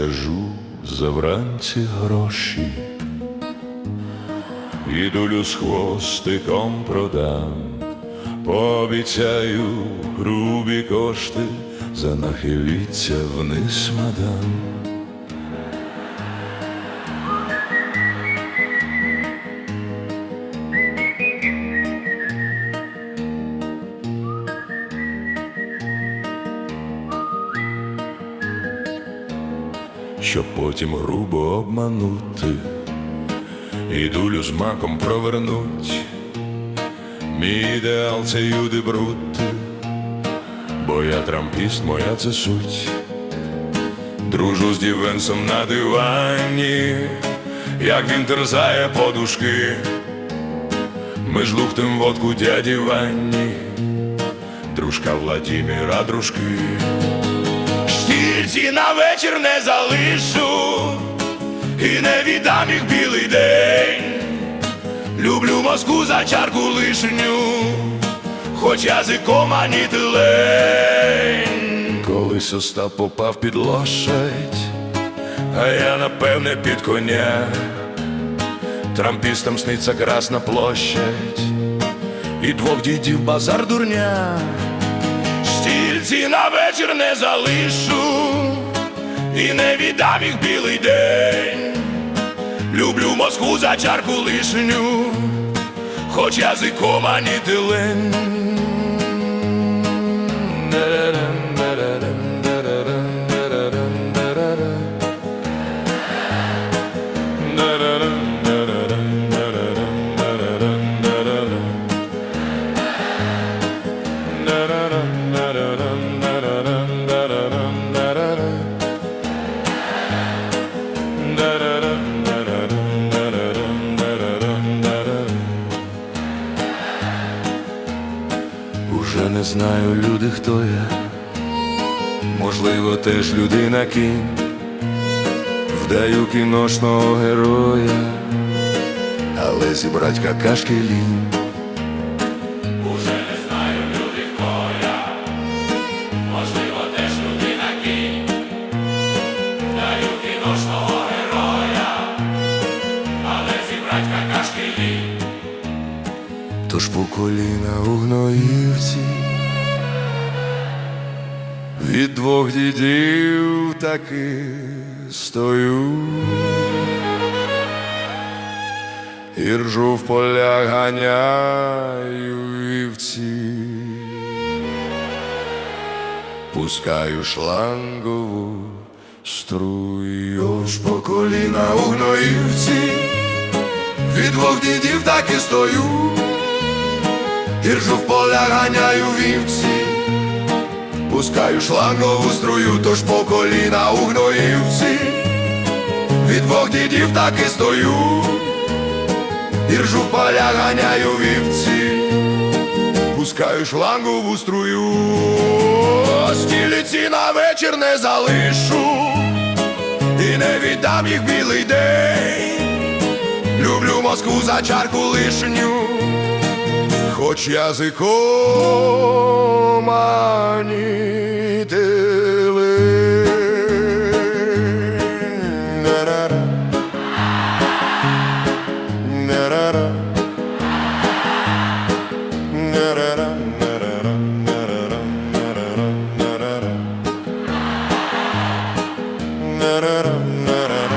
Скажу завранці гроші, і долю з хвостиком продам, пообіцяю грубі кошти, занахиліться вниз, мадам. Щоб потім грубо обманути і дулю з маком провернуть. Мій ідеал це юди брути, бо я трампіст, моя це суть. Дружу з Дівенсом на дивані, як він терзає подушки. Ми ж лухтим водку дяді Ванні, дружка Владіміра, дружки. Стільці на вечір не залишу і не віддам їх білий день. Люблю Москву за чарку лишню, хоч язиком ані лень. Колись Остап попав під лошадь, а я напевне під коня. Трампістам сниться красна площадь, і двох дідів базар дурня. Стільці на вечір не залишу і не віддам їх білий день. Люблю Москву за чарку лишню, хоч язиком ані лень. Уже не знаю, люди, хто я, можливо, теж людина кінь, вдаю кіношного героя, але зібрать какашки лінь. Тож по коліна у гноївці від двох дідів таки стою. І ржу в полях ганяю вівці, пускаю шлангову струю ж по коліна у гноївці, від двох дідів так і стою. Іржу в поля ганяю вівці, пускаю шлангову струю, тож по коліна у гноївці, від двох дідів так і стою, Іржу в поля ганяю вівці, пускаю шлангову струю, стіліці на вечір не залишу, і не віддам їх білий день. Люблю Москву за чарку лишню хоч язиком ані телень. На-ра-ра. На-ра-ра. На-ра-ра, на-ра-ра, на-ра-ра, на-ра-ра, на-ра-ра. На-ра-ра, на-ра-ра.